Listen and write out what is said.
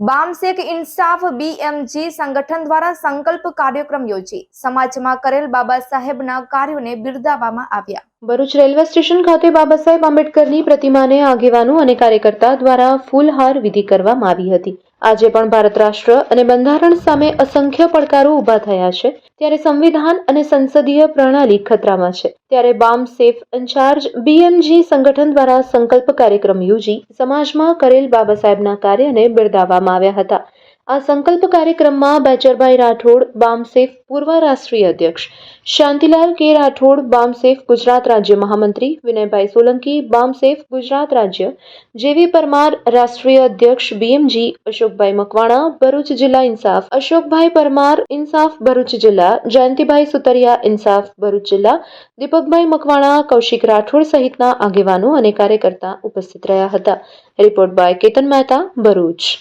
બામસેક ઇન્સાફ બીએમજી સંગઠન દ્વારા સંકલ્પ કાર્યક્રમ યોજી સમાજમાં કરેલ બાબા સાહેબના કાર્યોને બિરદાવવામાં આવ્યા. ભરૂચ રેલવે સ્ટેશન ખાતે બાબા સાહેબ આંબેડકરની પ્રતિમાને આગેવાનો અને કાર્યકર્તા દ્વારા ફૂલહાર વિધિ કરવામાં આવી હતી. આજે પણ ભારત રાષ્ટ્ર અને બંધારણ સામે અસંખ્ય પડકારો ઊભા થયા છે. ત્યારે સંવિધાન અને સંસદીય પ્રણાલી ખતરામાં છે. ત્યારે બામ સેફ ઇન્ચાર્જ બીએમજી સંગઠન દ્વારા સંકલ્પ કાર્યક્રમ યોજી સમાજમાં કરેલ બાબા સાહેબના કાર્યને બિરદાવવામાં આવ્યા હતા. આ સંકલ્પ કાર્યક્રમમાં બેચરભાઈ રાઠોડ બામસેફ પૂર્વ રાષ્ટ્રીય અધ્યક્ષ, શાંતિલાલ કે રાઠોડ બામસેફ ગુજરાત રાજ્ય મહામંત્રી, વિનયભાઈ સોલંકી બામસેફ ગુજરાત રાજ્ય જેવી પરમાર, રાષ્ટ્રીય અધ્યક્ષ બીએમજી અશોકભાઈ મકવાણા, ભરૂચ જિલ્લા ઇન્સાફ, અશોકભાઈ પરમાર, ઇન્સાફ ભરૂચ જિલ્લા, જયંતિભાઈ સુતરિયા, ઇન્સાફ ભરૂચ જિલ્લા, દીપકભાઈ મકવાણા, કૌશિક રાઠોડ સહિતના આગેવાનો અને કાર્યકર્તા ઉપસ્થિત રહ્યા હતા. Report by Ketan Mehta, Bharuch.